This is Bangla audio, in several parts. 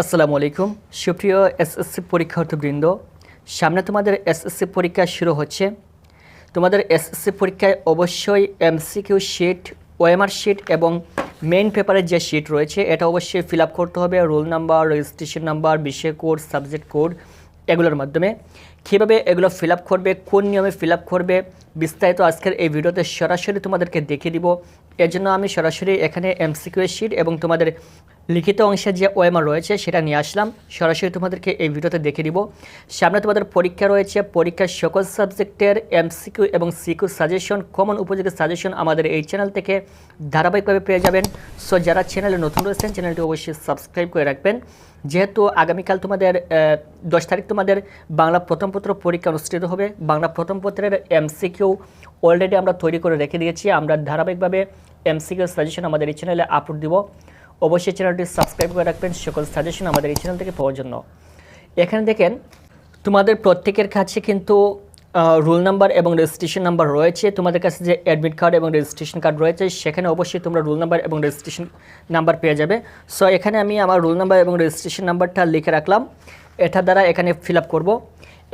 আসসালামু আলাইকুম। সুপ্রিয় এসএসসি পরীক্ষার্থীবৃন্দ, সামনে তোমাদের এসএসসি পরীক্ষা শুরু হচ্ছে। তোমাদের এসএসসি পরীক্ষায় অবশ্যই এমসিকিউ শিট ওএমআর শিট এবং মেইন পেপারের যে শিট রয়েছে, এটা অবশ্যই ফিল করতে হবে। রোল নাম্বার রেজিস্ট্রেশন নাম্বার বিষয় কোড সাবজেক্ট কোড এগুলোর মাধ্যমে। কীভাবে এগুলো ফিল করবে, কোন নিয়মে ফিল করবে, বিস্তারিত আজকের এই ভিডিওতে সরাসরি তোমাদেরকে দেখিয়ে দিব। এর জন্য আমি সরাসরি এখানে এমসিকিউ শিট এবং তোমাদের লিখিত অংশে যে ওএমআর রয়েছে সেটা নিয়ে আসলাম। সরাসরি তোমাদেরকে এই ভিডিওতে দেখে দিব। সামনে তোমাদের পরীক্ষা রয়েছে। পরীক্ষার সকল সাবজেক্টের এমসিকিউ এবং সিকিউ সাজেশন কমন উপযোগী সাজেশন আমাদের এই চ্যানেল থেকে ধারাবাহিকভাবে পেয়ে যাবেন। সো যারা চ্যানেলে নতুন রয়েছেন চ্যানেলটি অবশ্যই সাবস্ক্রাইব করে রাখবেন। যেহেতু আগামীকাল তোমাদের দশ তারিখ তোমাদের বাংলা প্রথম পত্র পরীক্ষা অনুষ্ঠিত হবে। বাংলা প্রথম পত্রের এমসিকিউ অলরেডি আমরা তৈরি করে রেখে দিয়েছি। আমরা ধারাবাহিকভাবে এমসিকিউ সাজেশন আমাদের এই চ্যানেলে আপলোড দিব। অবশ্যই চ্যানেলটি সাবস্ক্রাইব করে রাখবেন। সকল সাজেশন আমাদের এই চ্যানেল থেকে পাওয়ার জন্য। এখানে দেখেন, তোমাদের প্রত্যেকের কাছে কিন্তু রোল নাম্বার এবং রেজিস্ট্রেশন নাম্বার রয়েছে। তোমাদের কাছে যে অ্যাডমিট কার্ড এবং রেজিস্ট্রেশন কার্ড রয়েছে, সেখানে অবশ্যই তোমরা রোল নাম্বার এবং রেজিস্ট্রেশন নাম্বার পেয়ে যাবে। সো এখানে আমি আমার রোল নাম্বার এবং রেজিস্ট্রেশন নাম্বারটা লিখে রাখলাম। এটা দ্বারা এখানে ফিল আপ করব।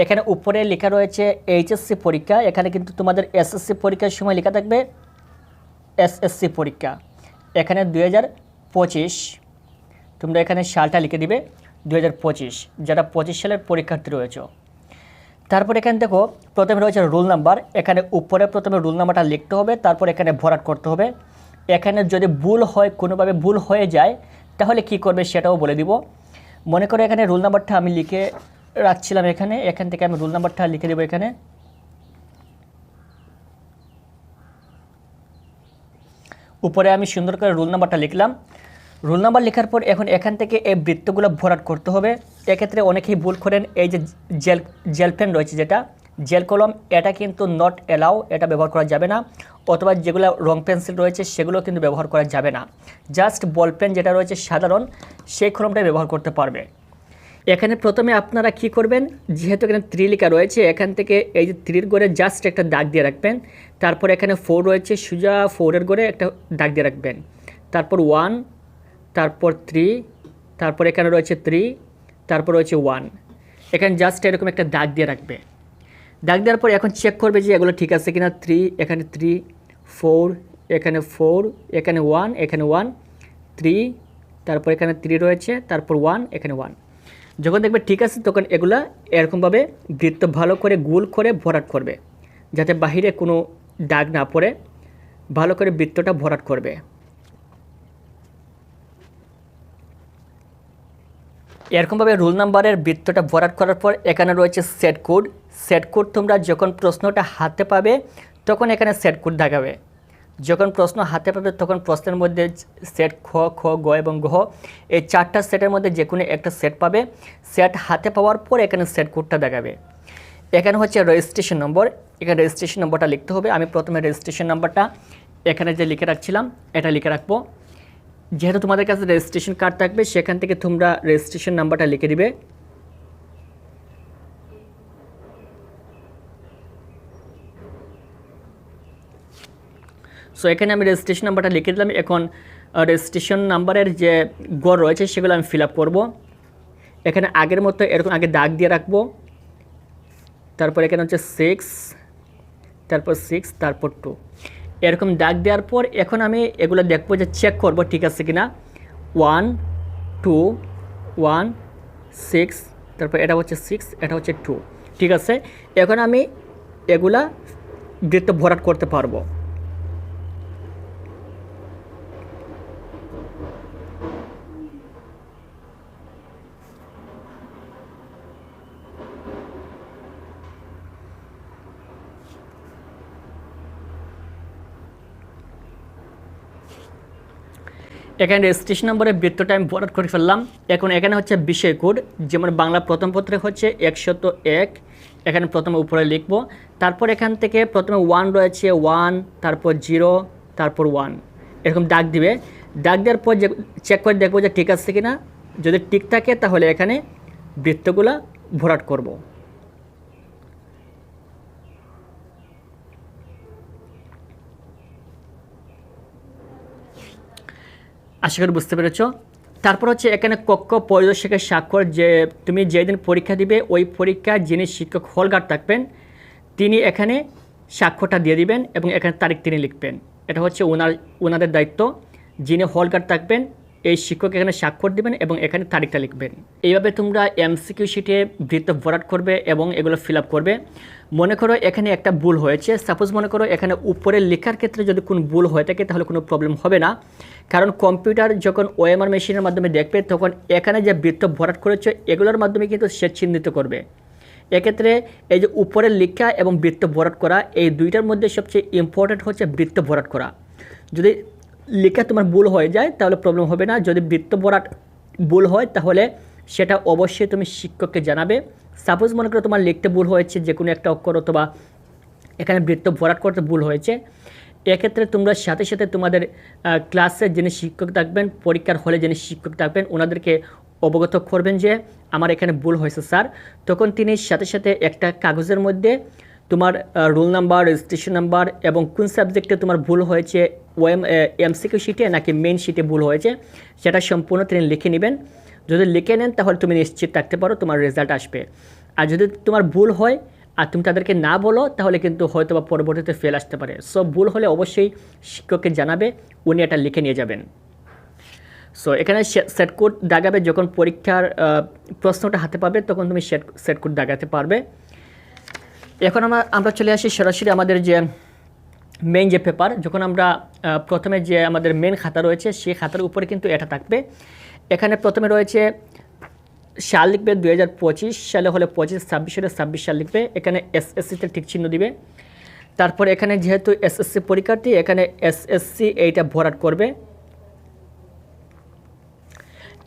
এখানে উপরে লেখা রয়েছে এইচএসসি পরীক্ষা। এখানে কিন্তু তোমাদের এসএসসি পরীক্ষার সময় লেখা থাকবে এসএসসি পরীক্ষা। এখানে দু হাজার পঁচিশ। তোমরা এখানে সালটা লিখে দিবে দু হাজার পঁচিশ, যারা পঁচিশ সালের পরীক্ষার্থী রয়েছে। তারপর এখানে দেখো, প্রথমে রয়েছে রোল নাম্বার। এখানে উপরে প্রথমে রোল নাম্বারটা লিখতে হবে, তারপর এখানে ভরাট করতে হবে। এখানে যদি ভুল হয়, কোনোভাবে ভুল হয়ে যায়, তাহলে কি করবে সেটাও বলে দিব। মনে করো এখানে রোল নাম্বারটা আমি লিখে রাখছিলাম এখানে, এখান থেকে আমি রোল নাম্বারটা লিখে দেবো এখানে। উপরে আমি সুন্দর করে রোল নাম্বারটা লিখলাম। রোল নাম্বার লেখার পর এখন এখান থেকে এই বৃত্তগুলো ভরাট করতে হবে। এক্ষেত্রে অনেকেই ভুল করেন, এই যে জেল জেল পেন রয়েছে যেটা, জেল কলম, এটা কিন্তু নট এলাও এটা ব্যবহার করা যাবে না। অথবা যেগুলো রং পেন্সিল রয়েছে, সেগুলো কিন্তু ব্যবহার করা যাবে না। জাস্ট বল পেন যেটা রয়েছে সাধারণ, সেই কলমটাই ব্যবহার করতে পারবে। এখানে প্রথমে আপনারা কি করবেন, যেহেতু এখানে থ্রি ত্রিলিকা রয়েছে, এখান থেকে এই যে ত্রির গড়ে জাস্ট একটা দাগ দিয়ে রাখবেন। তারপর এখানে ফোর রয়েছে, সুজা ফোরের গড়ে একটা দাগ দিয়ে রাখবেন। তারপর ওয়ান তারপর থ্রি তারপর এখানে রয়েছে থ্রি তারপর রয়েছে ওয়ান এখানে জাস্ট এরকম একটা দাগ দিয়ে রাখবে। দাগ দেওয়ার পর এখন চেক করবে যে এগুলো ঠিক আছে কিনা। থ্রি এখানে থ্রি ফোর এখানে ফোর এখানে ওয়ান এখানে ওয়ান থ্রি তারপর এখানে থ্রি রয়েছে, তারপর ওয়ান এখানে ওয়ান যখন দেখবে ঠিক আছে, তখন এগুলা এরকমভাবে বৃত্ত ভালো করে গোল করে ভরাট করবে, যাতে বাহিরে কোনো দাগ না পড়ে, ভালো করে বৃত্তটা ভরাট করবে। এরকমভাবে রোল নাম্বারের বৃত্তটা ভরাট করার পর এখানে রয়েছে সেট কোড। সেট কোড তোমরা যখন প্রশ্নটা হাতে পাবে, তখন এখানে সেট কোড দেখাবে। যখন প্রশ্ন হাতে পাবে, তখন প্রশ্নের মধ্যে সেট খ খ, গ এবং গহ এই চারটা সেটের মধ্যে যে কোনো একটা সেট পাবে। সেট হাতে পাওয়ার পর এখানে সেট কোডটা দেখাবে। এখানে হচ্ছে রেজিস্ট্রেশন নম্বর এখানে রেজিস্ট্রেশন নম্বরটা লিখতে হবে। আমি প্রথমে রেজিস্ট্রেশন নাম্বারটা এখানে যে লিখে রাখছিলাম, এটা লিখে রাখব। যেহেতু তোমাদের কাছে রেজিস্ট্রেশন কার্ড থাকবে, সেখান থেকে তোমরা রেজিস্ট্রেশন নাম্বারটা লিখে দিবে। সো এখানে আমি রেজিস্ট্রেশন নাম্বারটা লিখে দিলাম। এখন রেজিস্ট্রেশন নাম্বারের যে গড় রয়েছে, সেগুলো আমি ফিল আপ করব। এখানে আগের মতো এরকম আগে দাগ দিয়ে রাখব। তারপর এখানে হচ্ছে সিক্স তারপর সিক্স তারপর টু এরকম দাগ দেওয়ার পর এখন আমি এগুলো দেখব যে চেক করব ঠিক আছে কি না ওয়ান টু ওয়ান সিক্স তারপর এটা হচ্ছে সিক্স এটা হচ্ছে টু ঠিক আছে? এখন আমি এগুলা বৃত্ত ভরাট করতে পারব। এখানে রেজিস্ট্রেশন নম্বরের বৃত্তটা আমি ভরাট করে ফেললাম। এখন এখানে হচ্ছে বিষয় কোড যেমন বাংলা প্রথম পত্রে হচ্ছে একশত এক, এখানে প্রথমে উপরে লিখব। তারপর এখান থেকে প্রথমে ওয়ান রয়েছে ওয়ান তারপর জিরো তারপর ওয়ান এরকম ডাক দিবে। ডাক দেওয়ার পর যে চেক করে দেখব যে ঠিক আছে কি না যদি ঠিক থাকে তাহলে এখানে বৃত্তগুলো ভরাট করব। আশা করি বুঝতে পেরেছ। তারপর হচ্ছে এখানে কক্ষ, পরিদর্শকের স্বাক্ষর যে তুমি যেদিন পরীক্ষা দিবে, ওই পরীক্ষা যিনি শিক্ষক হলগার থাকবেন, তিনি এখানে স্বাক্ষরটা দিয়ে দিবেন এবং এখানে তারিখ তিনি লিখবেন। এটা হচ্ছে ওনার, ওনাদের দায়িত্ব। যিনি হলগার থাকবেন এই শিক্ষক এখানে স্বাক্ষর দিবেন এবং এখানে তারিখটা লিখবেন। এইভাবে তোমরা এমসিকিউ শিটে বৃত্ত ভরাট করবে এবং এগুলো ফিল করবে। মনে করো এখানে একটা ভুল হয়েছে। সাপোজ মনে করো এখানে উপরে লেখার ক্ষেত্রে যদি কোনো ভুল হয়ে থাকে তাহলে কোনো প্রবলেম হবে না। কারণ কম্পিউটার যখন ওএমআর মেশিনের মাধ্যমে দেখবে, তখন এখানে যে বৃত্ত ভরাট করেছে, এগুলোর মাধ্যমে কিন্তু সে চিহ্নিত করবে। এক্ষেত্রে এই যে উপরের লেখা এবং বৃত্ত ভরাট করা, এই দুইটার মধ্যে সবচেয়ে ইম্পর্ট্যান্ট হচ্ছে বৃত্ত ভরাট করা। যদি লেখা তোমার ভুল হয়ে যায়, তাহলে প্রবলেম হবে না। যদি বৃত্ত ভরাট ভুল হয়, তাহলে সেটা অবশ্যই তুমি শিক্ষককে জানাবে। সাপোজ মনে করো তোমার লিখতে ভুল হয়েছে, যে কোনো একটা অক্ষর অথবা এখানে বৃত্ত ভরাট করতে ভুল হয়েছে। এক্ষেত্রে তোমরা সাথে সাথে তোমাদের ক্লাসের যিনি শিক্ষক থাকবেন, পরীক্ষার হলে যিনি শিক্ষক থাকবেন, ওনাদেরকে অবগত করবেন যে আমার এখানে ভুল হয়েছে, স্যার। তখন তিনি সাথে সাথে একটা কাগজের মধ্যে তোমার রোল নাম্বার রেজিস্ট্রেশন নাম্বার এবং কোন সাবজেক্টে তোমার ভুল হয়েছে ওএম এমসিকিউ শিটে নাকি মেন শিটে ভুল হয়েছে, সেটা সম্পূর্ণ তিনি লিখে নেবেন। যদি লিখে নেন, তাহলে তুমি নিশ্চিত থাকতে পারো তোমার রেজাল্ট আসবে। আর যদি তোমার ভুল হয়, আর তুমি তাদেরকে না বলো, তাহলে কিন্তু হয়তো বা পরবর্তীতে ফেল আসতে পারে। সো ভুল হলে অবশ্যই শিক্ষককে জানাবে, উনি এটা লিখে নিয়ে যাবেন। সো এখানে সেট কোড দাগাবে, যখন পরীক্ষার প্রশ্নটা হাতে পাবে, তখন তুমি সেট সেট কোড দাগাতে পারবে। এখন আমরা আমরা চলে আসি সরাসরি আমাদের যে মেইন যে পেপার যখন আমরা প্রথমে যে আমাদের মেন খাতা রয়েছে, সেই খাতার উপরে কিন্তু এটা থাকবে। এখানে প্রথমে রয়েছে, সাল লিখবে দুই হাজার পঁচিশ, সালে হলে পঁচিশ, ছাব্বিশ হলে ছাব্বিশ সাল লিখবে। এখানে এসএসসিতে ঠিক চিহ্ন দিবে। তারপর এখানে যেহেতু এসএসসি পরীক্ষার্থী, এখানে এসএসসি এইটা ভরাট করবে।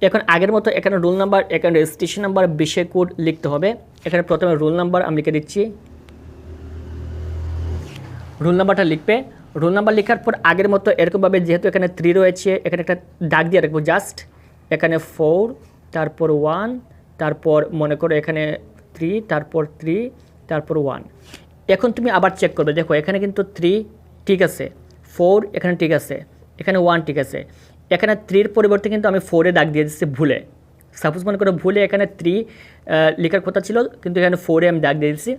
এখন আগের মতো এখানে রোল নাম্বার এখানে রেজিস্ট্রেশন নাম্বার বিষয় কোড লিখতে হবে। এখানে প্রথমে রোল নাম্বার আমি লিখে দিচ্ছি। রোল নাম্বারটা লিখবে। রোল নাম্বার লেখার পর আগের মতো এরকমভাবে যেহেতু এখানে থ্রি রয়েছে, এখানে একটা দাগ দিয়ে রাখব জাস্ট এখানে ফোর তারপর ওয়ান তারপর মনে করো এখানে থ্রি তারপর থ্রি তারপর ওয়ান এখন তুমি আবার চেক করবে, দেখো এখানে কিন্তু থ্রি ঠিক আছে ফোর এখানে ঠিক আছে, এখানে ওয়ান ঠিক আছে। এখানে থ্রির পরিবর্তে কিন্তু আমি ফোরে দাগ দিয়ে দিচ্ছি ভুলে। সাপোজ মনে করো ভুলে এখানে থ্রি লেখার কথা ছিল, কিন্তু এখানে ফোরে আমি দাগ দিয়ে দিচ্ছি।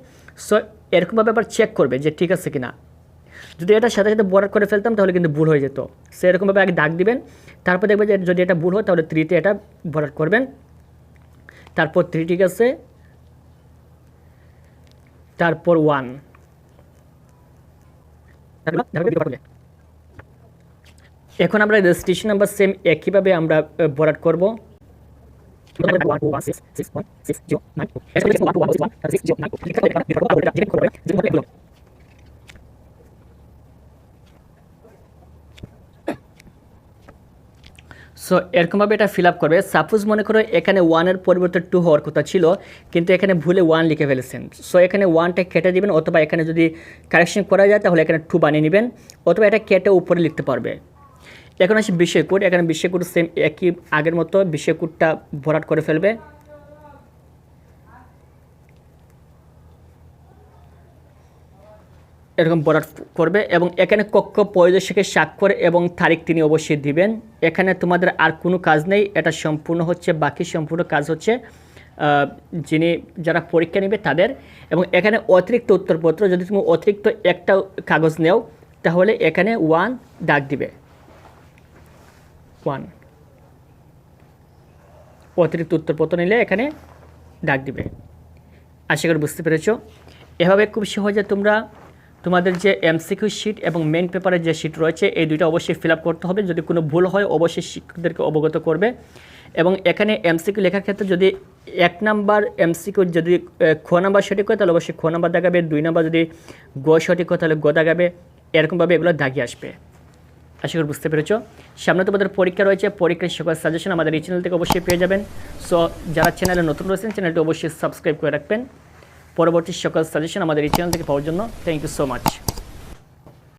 সো এরকমভাবে আবার চেক করবে যে ঠিক আছে কিনা। যদি এটা সাথে সাথে বর্ডার করে ফেলতাম, তাহলে কিন্তু ভুল হয়ে যেত। সেরকমভাবে আগে দাগ দিবেন। তারপর দেখবেন যে যদি এটা ভুল হয়, তাহলে থ্রিতে এটা বর্ডার করবেন। তারপর থ্রি ঠিক আছে? তারপর ওয়ান এখন আমরা রেজিস্ট্রেশন নাম্বার সেম একইভাবে আমরা বরাট করব। সো এরকমভাবে এটা ফিল আপ করবে। সাপোজ মনে করো এখানে ওয়ানের পরিবর্তে টু হওয়ার কথা ছিল, কিন্তু এখানে ভুলে ওয়ান লিখে ফেলেছেন। সো এখানে ওয়ানটা কেটে দিবেন, অথবা এখানে যদি কারেকশন করা যায়, তাহলে এখানে টু বানিয়ে নেবেন, অথবা এটা কেটে উপরে লিখতে পারবে। এখন আসি বিশ্বকুট। এখানে বিশ্বকুট সেম একই আগের মতো বিশ্বকুটটা ভরাট করে ফেলবে। এরকম বরাট করবে এবং এখানে কক্ষ পরিদর্শকের স্বাক্ষর এবং তারিখ তিনি অবশ্যই দিবেন। এখানে তোমাদের আর কোনো কাজ নেই, এটা সম্পূর্ণ হচ্ছে, বাকি সম্পূর্ণ কাজ হচ্ছে যিনি যারা পরীক্ষা নেবে তাদের। এবং এখানে অতিরিক্ত উত্তরপত্র, যদি তুমি অতিরিক্ত একটা কাগজ নেও, তাহলে এখানে ওয়ান ডাক দিবে। ওয়ান অতিরিক্ত উত্তরপত্র নিলে এখানে ডাক দিবে। আশা করি বুঝতে পেরেছ। এভাবে খুব সহজে তোমরা তোমাদের যে এমসিকিউ শিট এবং মেন পেপারের যে শিট রয়েছে, এই দুইটা অবশ্যই ফিল করতে হবে। যদি কোনো ভুল হয়, অবশ্যই শিক্ষকদেরকে অবগত করবে। এবং এখানে এমসিকিউ লেখার ক্ষেত্রে যদি এক নাম্বার এমসিকিউ যদি খ নাম্বার সঠিক হয়, তাহলে অবশ্যই খ নাম্বার দাগাবে, দুই নাম্বার যদি গ সঠিক হয়, তাহলে গ দাগাবে। এরকমভাবে এগুলো দাগিয়ে আসবে। আশা করি বুঝতে পেরেছ? সামনে তোমাদের পরীক্ষা রয়েছে, পরীক্ষার সকল সাজেশন আমাদের এই চ্যানেল থেকে অবশ্যই পেয়ে যাবেন। সো যারা চ্যানেলে নতুন রয়েছেন চ্যানেলটি অবশ্যই সাবস্ক্রাইব করে রাখবেন। পরবর্তী সকল সাজেশন আমাদের এই চ্যানেল থেকে পাওয়ার জন্য থ্যাংক ইউ সো মাচ